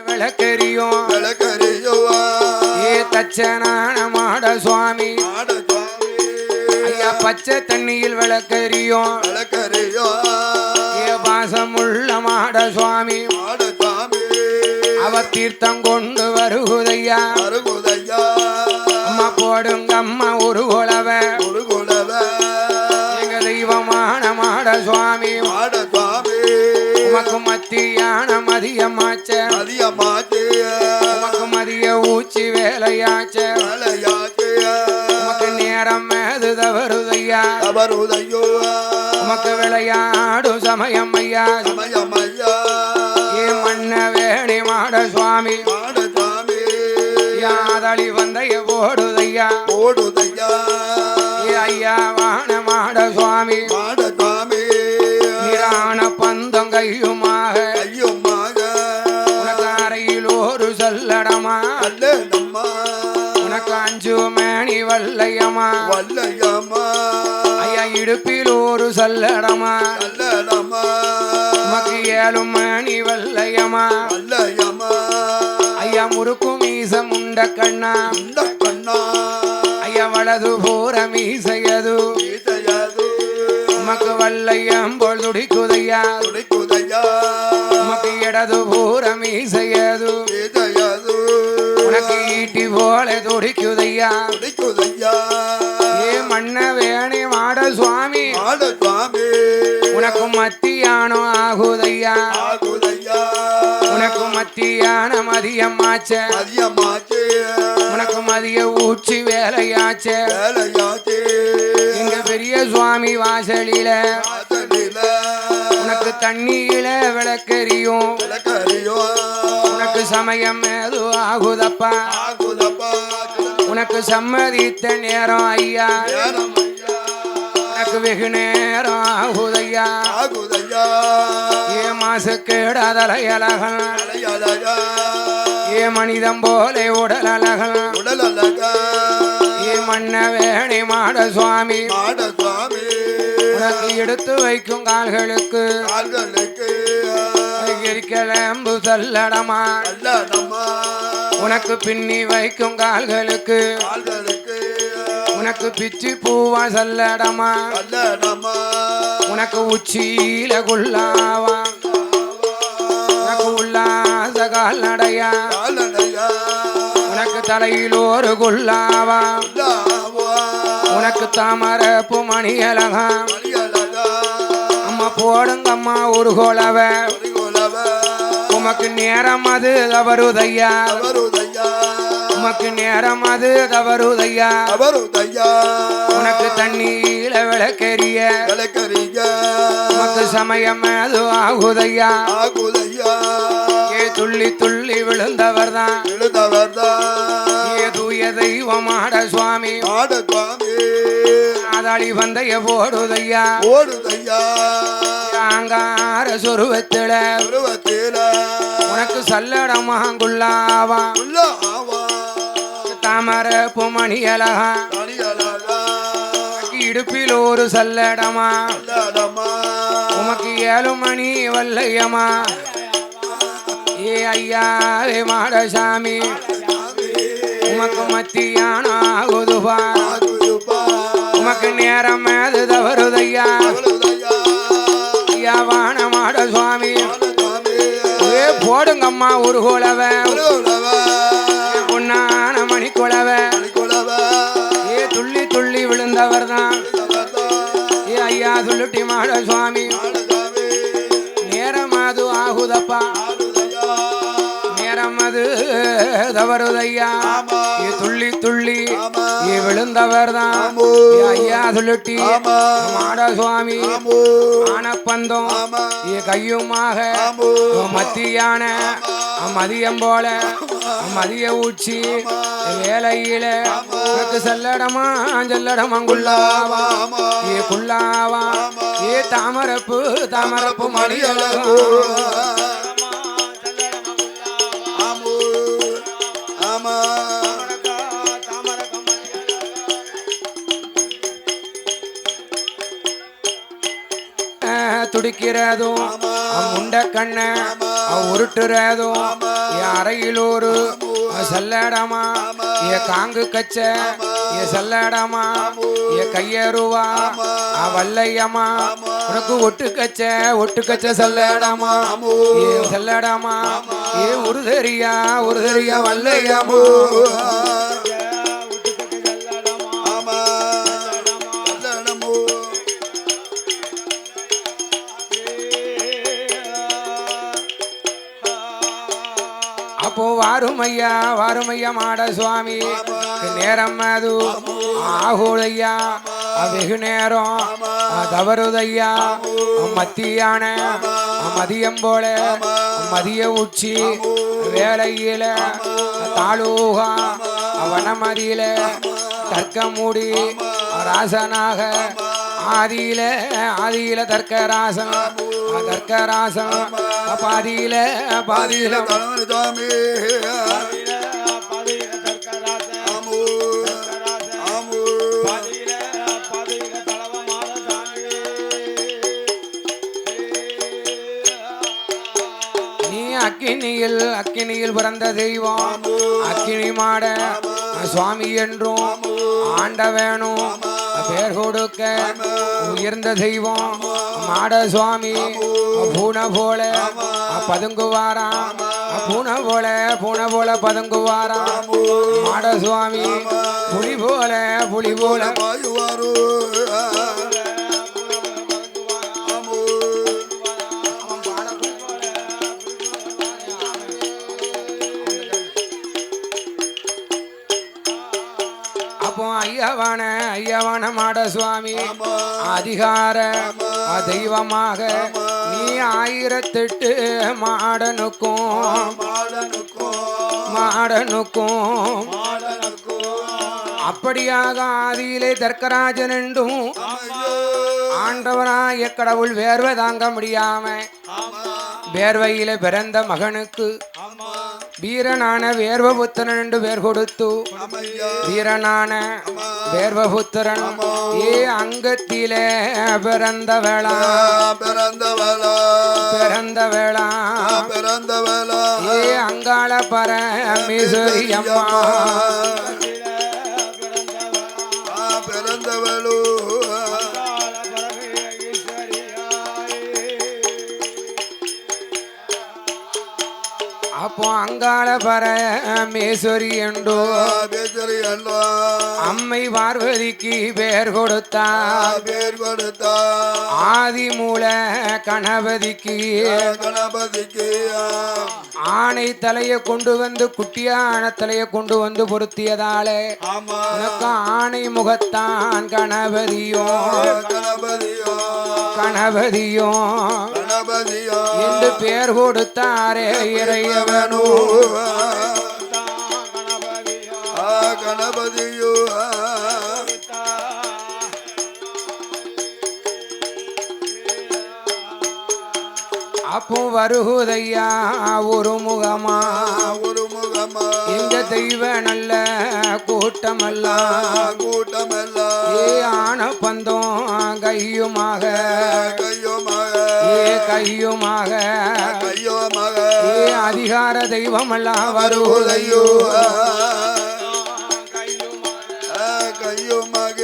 விளக்கெரியும் விளக்கறியுவா? ஏ தச்சனான மாட சுவாமி. ஐயா பச்சை தண்ணியில் விளக்கெரியும் விளக்கறியுவா ஏ பாசமுள்ள மாட சுவாமி. அவர் தீர்த்தம் கொண்டு வருகுதையா. அருகுதையா அம்மா போடுங்க அம்மா ஒரு குலவ எங்க தெய்வமான மாட சுவாமி. ஆட சுவாமி. உமக்கு மத்தியான மதியமாச்ச. வேலையாச்ச வேலையாச்சிய உமக்கு நேரம் மேது தவறுதையா. அவருதையோ உமக்கு விளையாடும் சமயம் ஐயா. சமயமையா ஏ மன்ன வேணி மாட சுவாமி. யாதளி வந்தைய போடுதையா ஓடுதையா. ஏ ஐயா வான மாட சுவாமி. உனக்கு அஞ்சு மேணி வல்லையம்மா. வல்லையம்மா. ஐயா இடுப்பில் ஒரு சொல்லடமா அல்ல நம்மா உமக்கு ஏழு மணி வல்லையம்மா. வல்லையம்மா. ஐயா முறுக்கு மீச முண்ட கண்ணா. இந்த கண்ணா. ஐயா வலது பூர மீசையது. கீதையது உமக்கு வல்லையம் போல் துடிக்குதையா. துடிக்குதையா. உமக்கு இடது பூர மீசையது. உனக்கு ஈட்டி போல துடிக்குதையா? துடிக்குதையா? ஏ மன்ன வேணி மாட சுவாமி. ஆட சுவாமி. உனக்கு மத்தியானம் ஆகுதையா? ஆகுதையா? உனக்கு மத்தியான மதியமாச்ச அதிகமாச்சு. உனக்கு மதிய ஊச்சி வேலையாச்ச. வேலையாச்சு. எங்க பெரிய சுவாமி வாசலில உனக்கு தண்ணியில விளக்கெரியும் உனக்கு சமயம் ஏதோ ஆகுதப்பா. உனக்கு சம்மதித்த நேரம் ஐயா. உனக்கு வெகு நேரம் ஆகுதையா. ஏ மாசு கேடாதலையழகன் அலையழகா ஏ மனிதம் போல உடல் அழகன். உடல் அழகா. மன்ன வேணி மாட சுவாமி. மாட சுவாமி. உனக்கு எடுத்து வைக்கும் கால்களுக்கு கால்களுக்கு. கிளம்பு சொல்லடமா. உனக்கு பின்னி வைக்கும் கால்களுக்கு உனக்கு பிச்சி பூவா சொல்லடமா. உனக்கு உச்சியில குள்ளாவா உனக்கு உல்லாச கால்நடையா. உனக்கு தலையில் ஒரு குள்ளாவா அல்லாவா உனக்கு தாமரப்பு மணியலகா மணியழகா? அம்மா போடுங்க அம்மா ஒரு கோலவ. உமக்கு நேரம் அது தவறுதையா? உமக்கு நேரம் அது தவறுதையா? அவருதையா உனக்கு தண்ணீர விளக்கெரிய விளக்கறிய. உமக்கு சமயம் அது ஆகுதையா? ஆகுதையா? துள்ளி துள்ளி விழுந்தவர் தான் எழுதவர்தான் ஏ தூய தெய்வமாட சுவாமி. ஆட சுவாமி. ஆதாளி வந்தைய போடுதையா. ஓடுதையா ஆங்கார சொருவத்தில. உருவத்தில உனக்கு சல்லடமாங்குள்ளாவா உள்ள ஆவா. தாமரப்பு மணியலகா. தனியழகா இடுப்பில் ஒரு சல்லடமா. உமக்கு ஏழு மணி வல்லையம்மா ஐயா ஐயாவே மாடசாமி. உமக்கு மத்தியான ஆகுதுபா உமக்கு நேரம் மேது தவறுதையா. ஐயா வான மாட சுவாமி ஏ போடுங்கம்மா ஒரு குலவ பொன்னான மணி ஏ துள்ளி துள்ளி விழுந்தவர் தான் ஏ ஐயா துள்ளுட்டி மாட சுவாமி அது தவறுதையா? துள்ளி துள்ளி விழுந்தவர் தான் ஐயா ஆமா. மாட சுவாமி. ஆனப்பந்தம் கையுமாக மத்தியான மதியம் போல மதிய ஊச்சி வேலையில உனக்கு செல்லடமா செல்லடமாங்குள்ளாவா? ஆமா ஏ குள்ளாவா? ஏ தாமரப்பு தாமரப்பு மணியழகா? ஆமா. துடிக்கிறதும் முண்ட கண்ண உருட்டுறதும் ஏ அறையிலூரு செல்லடமா ஏ காங்கு கச்ச ஏ செல்லடமா ஏ கையருவா வல்லையம்மா உனக்கு ஒட்டு கச்ச ஒட்டு கச்ச செல்லடமா ஏ செல்லடமா ஏ உருதரியா உருதரியா வல்லையம்மா ஆமா கல்லடமோ அப்போ வாருமையா வாருமையா மாட சுவாமி. நேரம் அது ஆகுதையா வெகு நேரம். தவறுதையா? மத்தியான மதியம் போல மதிய உச்சி வேலையில தாளூகா வனமதியில தர்க்க மூடி ராசனாக ஆதியில ஆதியில தர்க்கராசன் தர்க்கராசன் பாதியில பாதியில ஆண்ட தெய்வம். அக்கினி மாட சுவாமி என்றும் ஆண்ட வேணும். பேர் கொடுக்க உயர்ந்த தெய்வம். மாட சுவாமி பூனை போல பதுங்குவாராம் பூனை போல பூனை போல பதுங்குவாராம் மாட சுவாமி புலி போல புலி போல. ஐயவன ஐயவான மாட சுவாமி. அதிகார தெய்வமாக நீ ஆயிரத்தெட்டு மாடனுக்கும் மாடனுக்கும் மாடனுக்கும் மாடனுக்கும். அப்படியாக ஆதியிலே தர்க்கராஜன் என்றும் ஆண்டவனாய கடவுள் வேர்வை தாங்க முடியாம வேர்வையில பிறந்த மகனுக்கு வீரனான வேர்வபுத்திரன் என்று பேர் கொடுத்து வீரனான வேர்வபுத்திரன் ஏ அங்கத்திலே பிறந்த வேளா பிறந்தவளா? பிறந்த வேளா பிறந்தவளா? ஏ அங்காள பரமேஸ்வரி அம்மா? அங்காள பரமேஸ்வரி என்றோ. பேச்சரி அல்லா அம்மை பார்வதிக்கு பேர் கொடுத்தா. பேர் கொடுத்தா. ஆதி மூல கணபதிக்கு. கணபதிக்கு ஆணை தலையை கொண்டு வந்து குட்டியான தலையை கொண்டு வந்து பொருத்தியதாலே உனக்கு ஆணை முகத்தான் கணபதியோ. கணபதியும் கணபதியோ? என்று பேர் கொடுத்தாரே இறையவனோ. ஆ கணபதியோ. அப்போ வருகுதையா ஒரு முகமா? ஒரு முகமா? இந்த தெய்வ நல்ல கூட்டமெல்லாம் கூட்டமெல்லாம் ஏ ஆன பந்தம் கையுமாக. கையோமாக. கையுமாக கையோமாக ஏ அதிகார தெய்வமெல்லாம் வருகுதையோ கையோமாக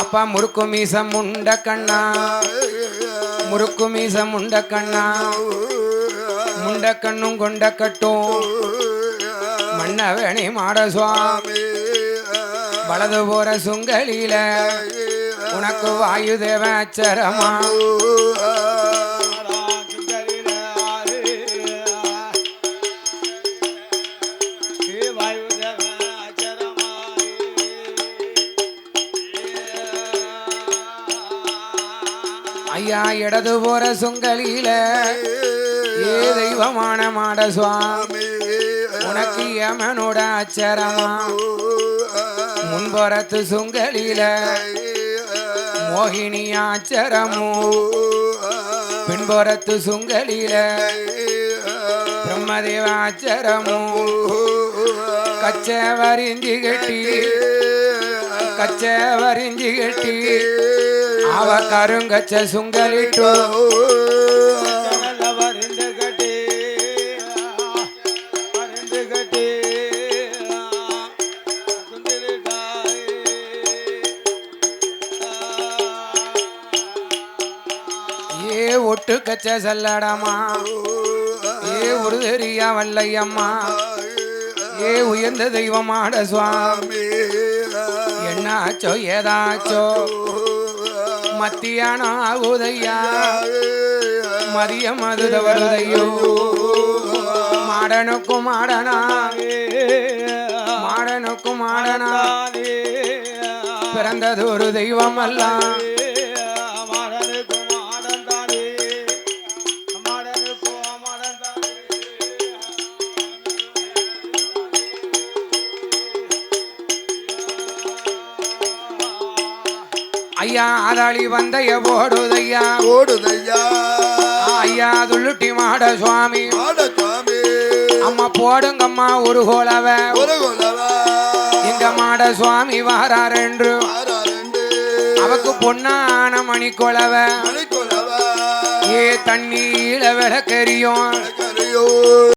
அப்பா முறுக்கு மீசம் முண்ட கண்ணா. முறுக்கு மீசம் முண்ட கண்ணா. முண்ட கண்ணும் கொண்ட கட்டும். மன்னவேணி மாட சுவாமி. வலது போற சுங்கலில உனக்கு வாயு ஐயா இடது போற சுங்கலில ஏ தெய்வமான மாட சுவாமி. உனக்கு யமனோட அச்சரமா. முன்புறத்து சுங்கலில மோகினி ஆச்சரமோ. பின்புறத்து சுங்கலில பிரம்மதேவாச்சரமோ கச்சவரிஞ்சி கட்டி கச்சவரிஞ்சி கட்டி அவ கருங்கச்ச சுங்கலிட்டோ. பட்டு கச்ச செல்லடமா ஏ ஒரு தெரியா வல்லையம்மா. ஏ உயர்ந்த தெய்வமாட சுவாமி. என்னாச்சோ ஏதாச்சோ. மத்தியானம் ஆகுதையா. மதியம் அது வருதையோ. மாடனுக்கும் மாடனா. மாடனுக்கும் மாடனா. பிறந்தது ஒரு தெய்வம் அல்ல ஐயா ஆதாளி வந்தைய போடுதையா. ஓடுதையா ஐயா துள்ளுட்டி மாட சுவாமி. அம்மா போடுங்கம்மா ஒரு கோலவ. ஒரு குலவா. இந்த மாட சுவாமி வாரார் என்று அவக்கு பொன்னான மணி கொலவ ஏ தண்ணீர விளக்கெரியும். கரையோ